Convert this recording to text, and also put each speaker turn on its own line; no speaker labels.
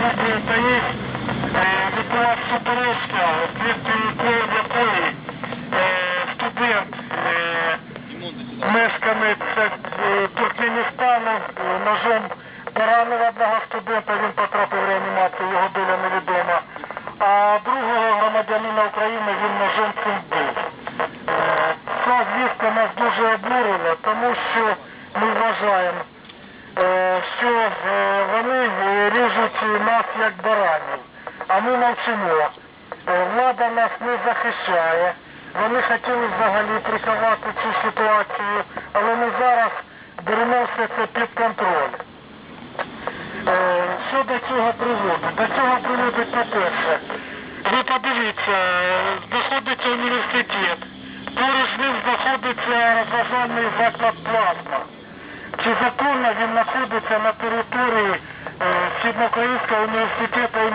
відео та е, відбулася суперечка, слідкою якої е, студент, е, мешканець е, Туркменістану е, ножом поранив одного студента, він потрапив в реанімацію, його доля невідома. А другого громадянина України він ножом цим вбив. Е, Ця звістка нас дуже обурила, тому що ми вважаємо, е, що ріжуть нас як баранів, а ми мовчимо. Влада нас не захищає. Вони хотіли взагалі приховати цю ситуацію, але ми зараз беремо все це під контроль. Е, Що до цього приводить? До цього приводить, по-перше, ви подивіться, знаходиться університет, поруч ним знаходиться розважальний заклад плазма. Чи законно він знаходиться на території Східноукраїнського університету